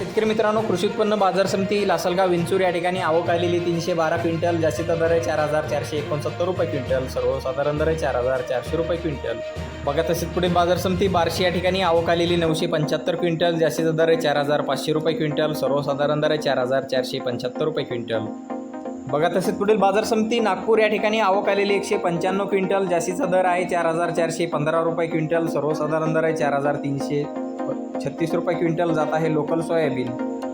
शेतकरी मित्रांनो कृषी उत्पन्न बाजार समिती लासलगाव विंचूर या ठिकाणी आवक आलेली तीनशे बारा क्विंटल जास्तीचा दर आहे चार हजार चारशे एकोणसत्तर रुपये क्विंटल सर्वसाधारण दर आहे चार हजार चारशे रुपये क्विंटल. बघा तसेच पुढे बाजार समिती बारशी या ठिकाणी आवक आलेली नऊशे पंच्याहत्तर क्विंटल जास्तीचा दर आहे चार हजार पाचशे रुपये क्विंटल सर्वसाधारण दर आहे चार हजार चारशे पंच्याहत्तर रुपये क्विंटल. बघा तसेच पुढील बाजार समिती नागपूर या ठिकाणी आवक आलेली एकशे पंच्याण्णव क्विंटल जास्तीचा दर आहे चार हजार चारशे पंधरा रुपये क्विंटल सर्वसाधारण दर आहे चार हजार तीनशे छत्तीस रुपये क्विंटल जात आहे लोकल सोयाबीन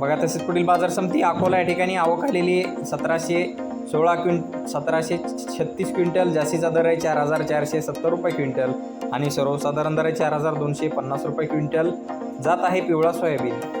बघा तसेच पुढील बाजार समिती अकोला या ठिकाणी आवक आलेली सतराशे सोळा क्विंट सतराशे छत्तीस क्विंटल जास्तीचा दर आहे चार हजार चारशे सत्तर रुपये क्विंटल. आणि सर्वसाधारण दर आहे चार हजार दोनशे पन्नास रुपये क्विंटल. जात आहे पिवळा सोयाबीन